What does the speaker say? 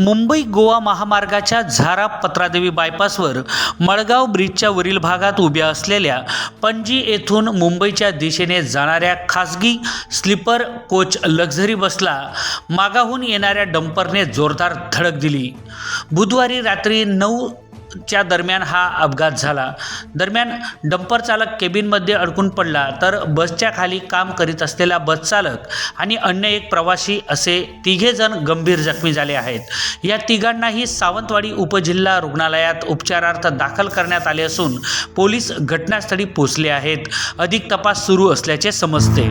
मुंबई गोवा महामार्गाच्या झारा पत्रादेवी बायपासवर मळगाव ब्रिजच्या वरील भागात उभ्या असलेल्या पणजी येथून मुंबईच्या दिशेने जाणाऱ्या खासगी स्लीपर कोच लक्झरी बसला मागाहून येणाऱ्या डंपरने जोरदार धडक दिली. बुधवारी रात्री नऊ च्या दरम्यान हा अपघात झाला. दरम्यान डंपर चालक केबिनमध्ये अडकून पडला तर बसच्या खाली काम करीत असलेला बस चालक आणि अन्य एक प्रवासी असे तिघे जण गंभीर जखमी झाले आहेत. या तिघांनाही सावंतवाडी उपजिल्हा रुग्णालयात उपचारार्थ दाखल करण्यात आले असून पोलीस घटनास्थळी पोहोचले आहेत. अधिक तपास सुरू असल्याचे समजते.